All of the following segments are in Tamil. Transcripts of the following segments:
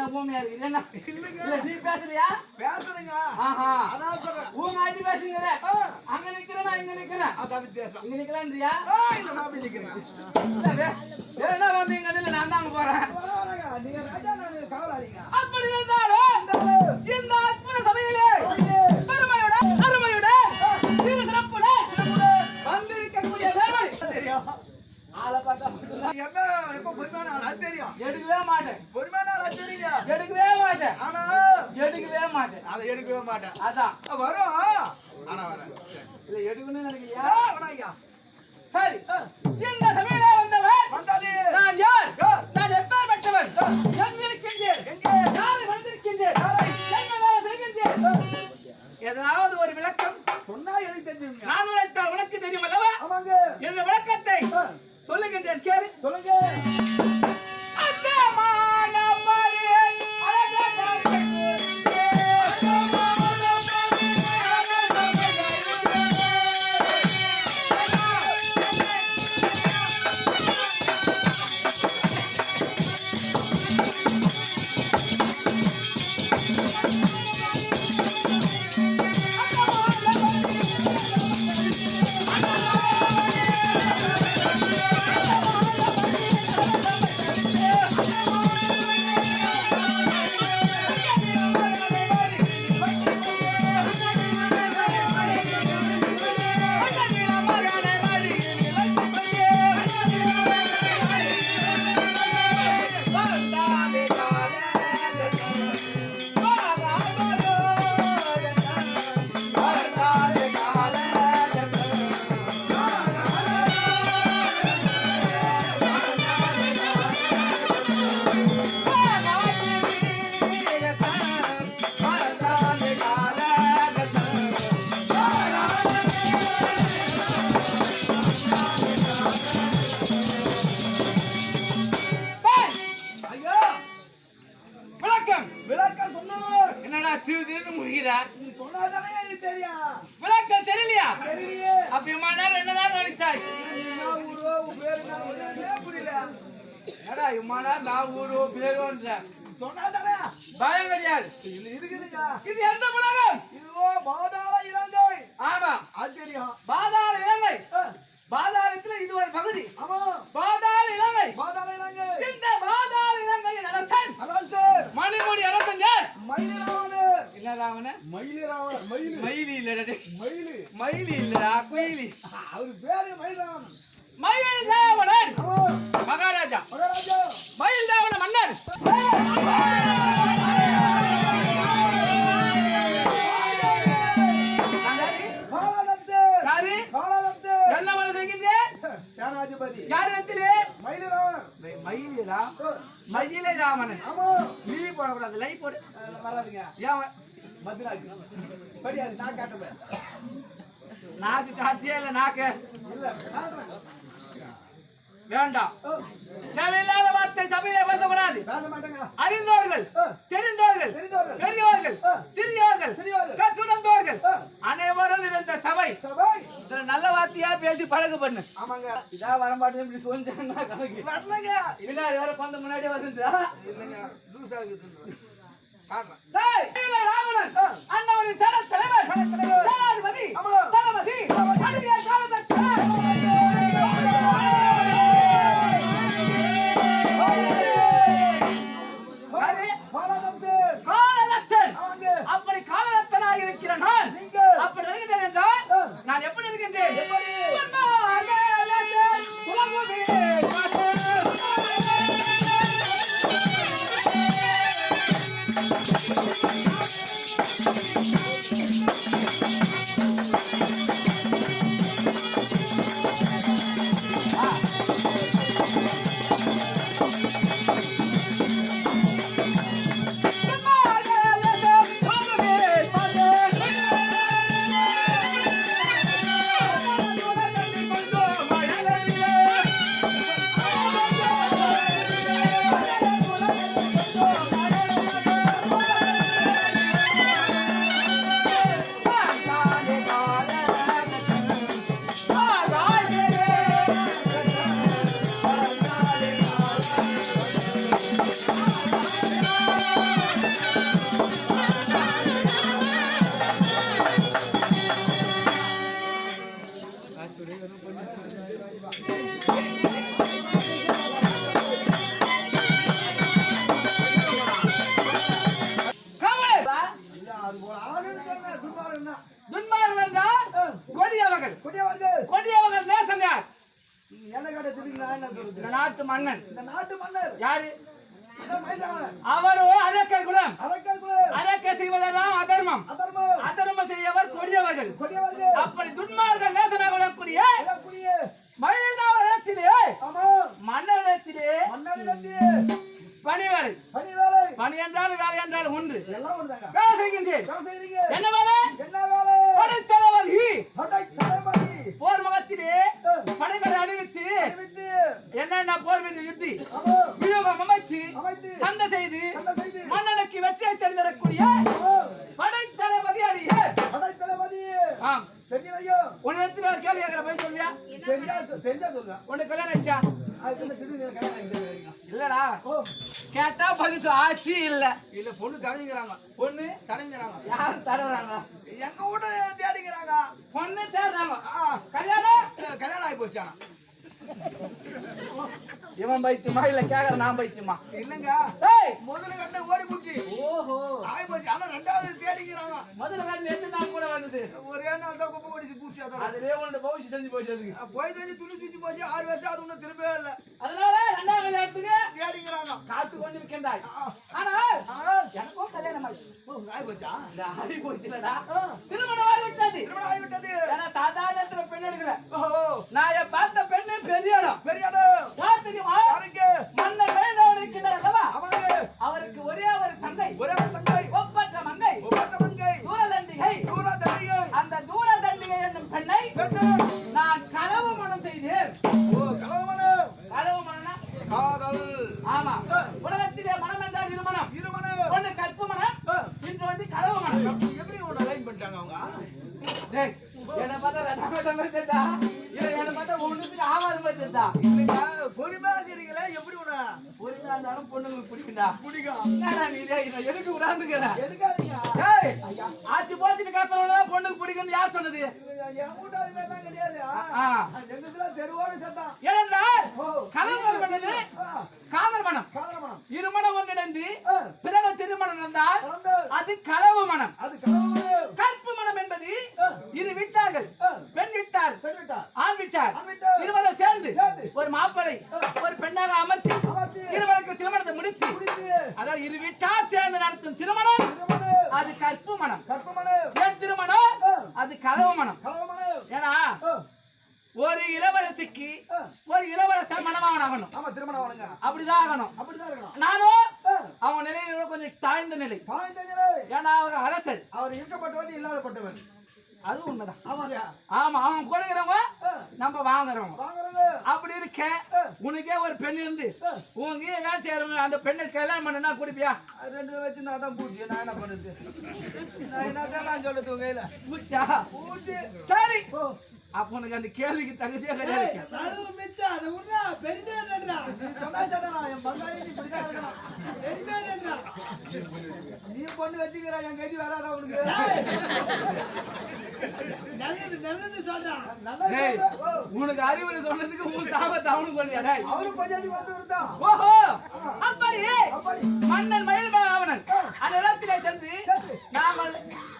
என்ன பூமியா இருக்கு இல்லன்னா இல்ல நீ பேசலையா? பேசுறேங்க. ஆஹா. அதான் சொல்றேன். உங்க ஆட்டி பேசுங்கல அங்க நிக்கிறேன் நான் இங்க நிக்கிறேன். அதான் இம்மாடா நான் ஊரு பேருன்ற. சொன்னாதானே? பயம் கிடையாது. இருக்குதுக்கா. இது எந்த புலகம் இதுவோ பாதாள இலங்கை. ஆமா அது தெரியும். பாதாள இலங்கை. பாதாள வேலை செய்கின்றேன் சேனாதிபதி யார் இடத்திலே மயிலு ராவணன் மயிலா மயிலை ராமணன் ஆமா. நீ போடக்கூடாது லை போடு. வராதுங்க. ஏன் மதுராஜ் படியாது நான் காட்டுவேன் நாக்கு காட்சியே இல்ல நாக்கு? இல்ல வேண்டாம் தேவையில்லாத வார்த்தை சபையில பேசக்கூடாது. அறிந்தவர்கள். தெரிந்தவர்கள். பெரியவர்கள். சிறியவர்கள். கற்றுணர்ந்தவர்கள். அனைவரும் இருந்த சபை. இதுல நல்ல வார்த்தையா பேசி பழகு பண்ணு. ஆமாங்க. இதா வரமாட்டேன் இப்படி சொன்னா கணக்கு. வரலங்க. பின்னாடி வர கொஞ்சம் முன்னாடி வருது இல்லைங்க. லூஸ் ஆகுது ராவணன். அண்ணவரின் சட தலைவர் சடத்தலைவர். சேனாதிபதி ஆமா. தளபதி இருக்கிற நான் அப்படி வருகின்றேன் என்றால். நான் கொடியவர்கள். அப்படி துன்மார்கள் நேசனாக விளக்கூடிய இளக்குடிய, மயிலாளத்திலே ஆமா, மன்னனிடத்திலே மன்னரிடத்திலே பணிவேலை. பணி என்றால் வேலை என்றால் ஒன்று. வேலை செய்கின்றேன். என்ன வேலை? என்ன வேலை? படைத்தளபதி. படை தளபதி. போர் முகத்திலே படைகளை அறிவித்து, என்னென்ன போர் மீது யுத்தி? வியூகம் அமைத்து சண்டை செய்து மன்னனுக்கு வெற்றியை தெரிந்தரக்கூடிய ஆமா, படைத்தளபதி அடிய படை ஆம் தெரியுதையோ? உன்னிடத்தில் ஒரு கேள்வி கேட்கிற போய் சொல்வியா தெரிஞ்சா தெரிஞ்சா சொல்லுங்க. உனக்கு கல்யாணம் ஆச்சா? இல்லடா. கேட்டா பதில். ஆச்சு இல்ல. இல்ல பொண்ணு தடைங்கிறாங்க பொண்ணு? தடைங்கிறாங்க யார் தடவுறாங்க? எங்க வீட்டு தேடிக்கிறாங்க. பொண்ணு தேடுறாங்க. கல்யாணம்? கல்யாணம் ஆகி போச்சு. இவன் பைத்தியமா இல்ல கேக்குற நான் பைத்தியமா? இல்லங்க ஏய்! முதல்ல கண்ணு ஓடி போச்சு. ஓஹோ. ஆகி போச்சு. ஆனா ரெண்டாவது தேடிக்கிறாங்க முதல்ல காட்டு எந்த நாள் கூட வந்தது. ஒரே நாள் தான் குப்பை ஓடிச்சு பூச்சி அதோட. அதுலயே உன்னோட பவுச்சு செஞ்சு போச்சு அதுக்கு. போய் தெரிஞ்சு துணி தூச்சி போச்சு. ஆறு வருஷம் அது ஒன்றும் திரும்பவே இல்லை. அதனால ரெண்டாம் கல்யாணத்துக்கு தேடிக்கிறாங்க காத்து கொண்டு இருக்கின்றாய் ஆ, ஆனால் ஆ, எனக்கும் கல்யாணம் ஓ, ஆகி போச்சா? இந்த ஆடி போச்சுலடா. திருமணம் ஆகிவிட்டது திருமணம் ஆகிவிட்டது ஏன்னா சாதாரணத்துல பெண் எடுக்கல. நான் பார்த்த பெண்ணு பெரிய இடம் பெரிய இடம். யார் தெரியுமா யாருக்கு? மன்னர் வேண்டவன் இருக்கின்றார் அல்லவா அவருக்கு. ஒரே ஒரு தங்கை. ஒரே ஒரு தங்கை. எடுக்காதீங்க. ஏய் ஆச்சு போச்சுட்டு காசுறவங்க பொண்ணுக்கு பிடிக்கும்னு யார் சொன்னது? என் வீட்டு அது மாதிரிலாம் கிடையாது. ஆ. எங்க இதுல தெருவோடு சத்தம் ஏனென்றால் ஓ கலவு பண்ணது? காதல் மனம் இருமணம் ஒன்றிணைந்து பிறகு திருமணம் நடந்தால் அது களவு மனம். கற்பு மனம் என்பது இரு வீட்டார்கள். பெண் வீட்டார். ஆண் வீட்டார். இருவரும் சேர்ந்து ஒரு மாப்பிளை ஒரு பெண்ணாக அமர்த்தி இருவருக்கு திருமணத்தை முடித்து அதாவது இரு வீட்டார் சேர்ந்து நடத்தும் திருமணம் திருமண அது கற்பு மனம். ஏன் திருமணம்? அது களவு மனம். ஏன்னா ஒரு இளவரசிக்கு ஒரு இளவரசர் மனமாகணும் ஆகணும். ஆமா திருமணம் அப்படிதான் ஆகணும். அப்படிதான் இருக்கணும் நானும் அவங்க நிலையில கொஞ்சம் தாழ்ந்த நிலை. பாய்ந்தங்களே ஏன்னா அவர் அரசர். அவர் இருக்கப்பட்டவன் இல்லாதப்பட்டவன். அது உண்மைதான். ஆமா அவன் கொடுக்கிறவங்க நம்ம வாங்குறவங்க. அப்படி இருக்க. உனக்கே ஒரு பெண் இருந்து. உங்க வேலை செய்யறவங்க அந்த பெண்ணை கல்யாணம் பண்ணுனா குடிப்பியா? ரெண்டு வச்சு நான் தான் பூச்சி. நான் என்ன பண்ணுது நான் என்னதான் நான் சொல்றது உங்க கையில? பூச்சா? பூச்சி. சரி. அப்ப உனக்கு அந்த கேள்விக்கு தகுதியே கிடையாது. சடுவு மிச்சம் அதை இருக்கணும் பெருமையாடுறா நீ பொண்ணு வச்சுக்கிற என் கைதி வராதா உனக்கு? நல்லது நல்லது சொல்றா. உனக்கு அறிவுரை சொன்னதுக்கு உன் சாபத்தை அவனுக்கு டேய். அவரும் பஞ்சாயத்து வந்து ஓஹோ. அப்படி. அப்படி. மன்னன் மயில் ராவணன் அந்த இடத்திலே சென்று. நாங்கள்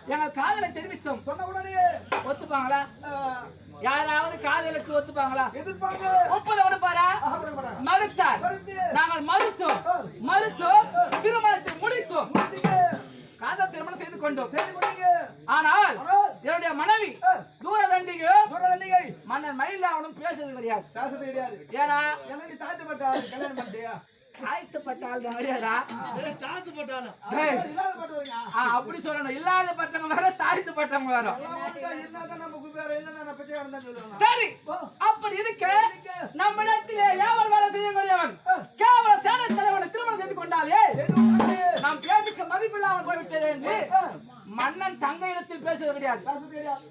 எங்கள் காதலை தெரிவித்தோம். சொன்ன உடனே. ஒத்துப்பாங்களா? யாராவது காதலுக்கு ஒத்துப்பாங்களா? கொடுப்பாரா? ஆகப்படப்படாது. மறுத்தார். மறுத்து. நாங்கள் மறுத்தோம். மறுத்தோம். திருமணத்தை. செய்து கொண்டோம். ஆனால் என்னுடைய மனைவி தூர தண்டிக்கு தூரதண்டிகை. மன்னன் மயில் அவனும் பேசுறது கிடையாது. பேசுறது கிடையாது. ஏன்னா என்ன நீ தாழ்த்தப்பட்டாரு கல்யாணம் பண்ணிட்டியா? தாழ்த்தப்பட்டாலும். ஏய். இல்லாதப்பட்டவங்க ஆ, அப்படி சொல்லணும். இல்லாத பட்டவங்க வேற தாழ்த்து பட்டவங்க வேற நம்ம சரி அப்படி இருக்க நம்மிடத்திலே ஏவல் வேலை செய்யக்கூடியவன்? கேவல சேனை தலைவனை திருமணம் செய்து கொண்டாலே நாம் பேச்சுக்கு மதிப்பில்லாமல் போய்விட்டது என்று மன்னன் தங்க இடத்தில் பேசுறது கிடையாது.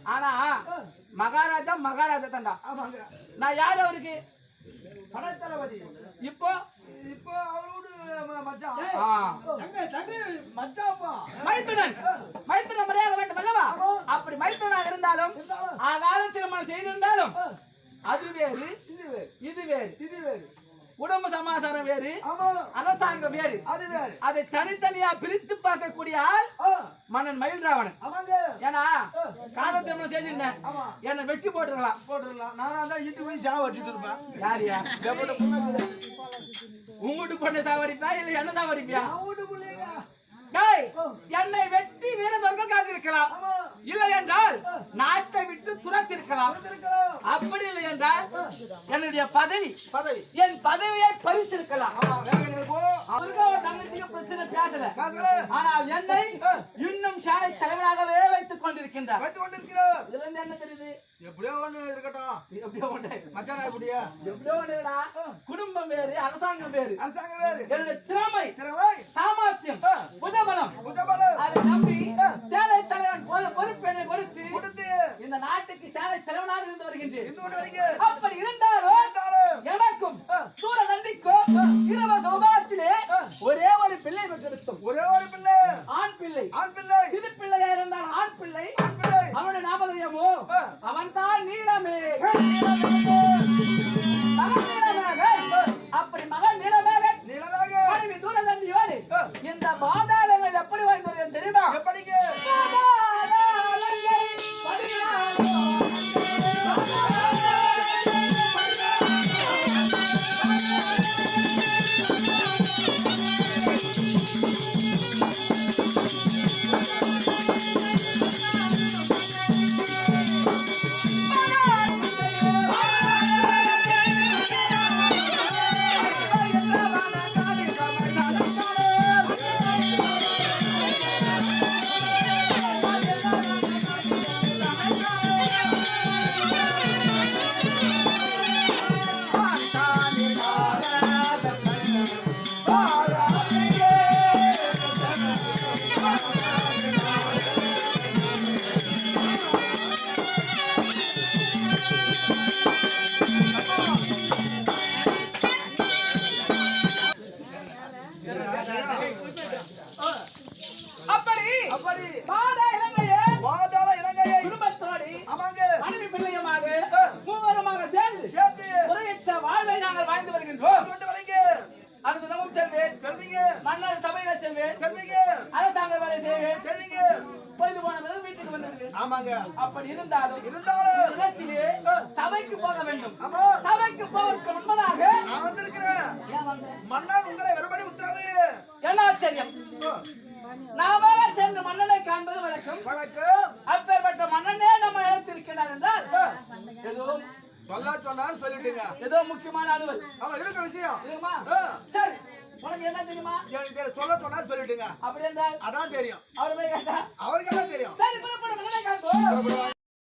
ஆனா மகாராஜா மகாராஜா ஆமாங்க. நான் யார் அவருக்கு? படைத்தளபதி. இப்போ மைத்துனன். மைத்துனன் முறையாக வேண்டும் அல்லவா? அப்படி மைத்துனாக இருந்தாலும் ஆகாத திருமணம் செய்திருந்தாலும் அது வேறு இது வேறு. இது வேறு. இது வேறு. குடும்ப சமாசாரம் வேறு அரசாங்கம் வேறு. அது வேறு. அதை தனித்தனியா பிரித்து பார்க்கக்கூடிய ஆள் மன்னன் மயில் ராவணன் ஏன்னா காதல் திருமணம் செய்திருந்தேன் ஆமா. என்னை வெட்டி போட்டுருக்கலாம். போட்டுடலாம் நானா தான் இட்டு போய் சாவ வச்சுட்டு இருப்பேன். யாரியா உங்கூட்டு பொண்ணு சாவடிப்பா இல்ல என்ன சாவடிப்பியா என்னை வெட்டி வீர சொர்க்கம் காட்டியிருக்கலாம் ஆமா. இல்லை என்றால் நாட்டை விட்டு துரத்திருக்கலாம். அப்படி இல்லை என்றால் என்னுடைய பதவி பதவி. என் பதவியை பறித்திருக்கலாம். தங்கச்சிக்கு பிரச்சனை பேசல. ஆனால் என்னை இன்னும் சாலை தலைவராகவே வைத்துக் கொண்டிருக்கின்றார். இதுல இருந்து என்ன தெரியுது? எப்படியோ ஒண்ணு இருக்கட்டும். எப்படியோ ஒண்ணு. மச்சானா எப்படியா எப்படியோ ஒண்ணுடா. குடும்பம் வேறு அரசாங்கம் வேறு. அரசாங்கம் வேறு. என்னுடைய திறமை திறமை. சாமர்த்தியம் புதபலம் உச்சபலம் அதை நம்பி சேலை தலைவன் பொறுப்பெண்ணை கொடுத்து கொடுத்து இந்த நாட்டுக்கு சேலை தலைவனாக இருந்து வருகின்றேன். இருந்து கொண்டு வரீங்க அப்படி இருந்தாலும் எனக்கும் சூர நண்டிக்கும் இரவ சௌபாத்திலே ஒரே ஒரு பிள்ளை பெற்றெடுத்தோம். ஒரே ஒரு பிள்ளை. ஆண் பிள்ளை. ஆண் பிள்ளை. சிறு பிள்ளையா இருந்தால் ஆண் பிள்ளை. ஆண் பிள்ளை அவனுடைய நாமதயமோ அவன் தான் நீளமே. சபைக்கு போக வேண்டும். சபைக்கு போவதற்கு முன்பதாக நான் வந்திருக்கிறேன்? மன்னன் உங்களை வரும்படி உத்தரவு என்ன ஆச்சரியம்? நாம சென்று மன்னனை காண்பது வழக்கம்? வணக்கம் அப்பேற்பட்ட மன்னனே நம்ம அழைத்திருக்கிறார் என்றால்? ஏதோ சொல்ல சொன்னாலும் சொல்லிட்டீங்க. ஏதோ முக்கியமான அலுவல். ஆமா இருக்க விஷயம். சரி உனக்கு என்ன தெரியுமா? எனக்கு தெரியும். சொல்ல சொன்னாலும் சொல்லிட்டீங்க. அப்படி என்றால்? அதான் தெரியும். அவர் போய் கேட்டா அவருக்கு எல்லாம் தெரியும். சரி புறப்பட காண்போம்.